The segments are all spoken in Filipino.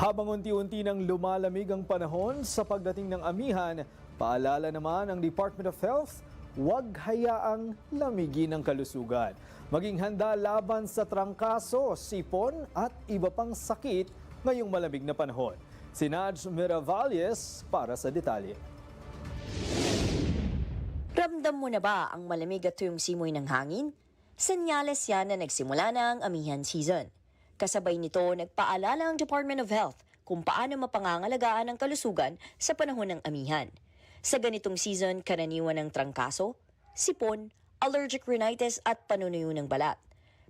Habang unti-unti nang lumalamig ang panahon sa pagdating ng amihan, paalala naman ng Department of Health, huwag hayaang lamigin ang kalusugan. Maging handa laban sa trangkaso, sipon at iba pang sakit ngayong malamig na panahon. Si Naj Miravalles para sa detalye. Ramdam mo na ba ang malamig at tuyong simoy ng hangin? Senyales yan na nagsimula na ang amihan season. Kasabay nito, nagpaalala ang Department of Health kung paano mapangangalagaan ang kalusugan sa panahon ng amihan. Sa ganitong season, karaniwan ng trangkaso, sipon, allergic rhinitis at panunuyo ng balat.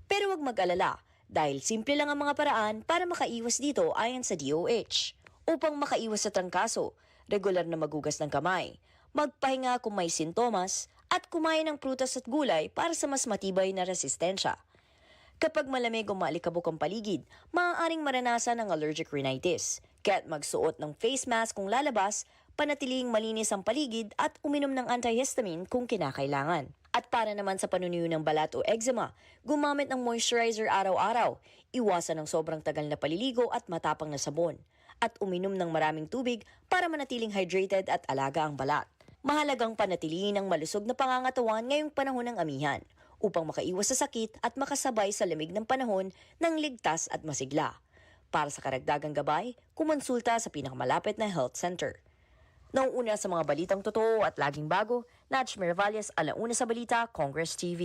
Pero huwag mag-alala dahil simple lang ang mga paraan para makaiwas dito ayon sa DOH. Upang makaiwas sa trangkaso, regular na magugas ng kamay, magpahinga kung may sintomas, at kumain ng prutas at gulay para sa mas matibay na resistensya. Kapag malamig o maalikabok ang paligid, maaaring maranasan ng allergic rhinitis. Kaya't magsuot ng face mask kung lalabas, panatiling malinis ang paligid at uminom ng antihistamine kung kinakailangan. At para naman sa panunuyo ng balat o eczema, gumamit ng moisturizer araw-araw, iwasan ng sobrang tagal na paliligo at matapang na sabon, at uminom ng maraming tubig para manatiling hydrated at alaga ang balat. Mahalagang panatilihin ang malusog na pangangatawan ngayong panahon ng amihan upang makaiwas sa sakit at makasabay sa lamig ng panahon ng ligtas at masigla. Para sa karagdagang gabay, kumonsulta sa pinakamalapit na health center. Nauuna sa mga balitang totoo at laging bago, Natch Miravalles, alauna sa balita, Congress TV.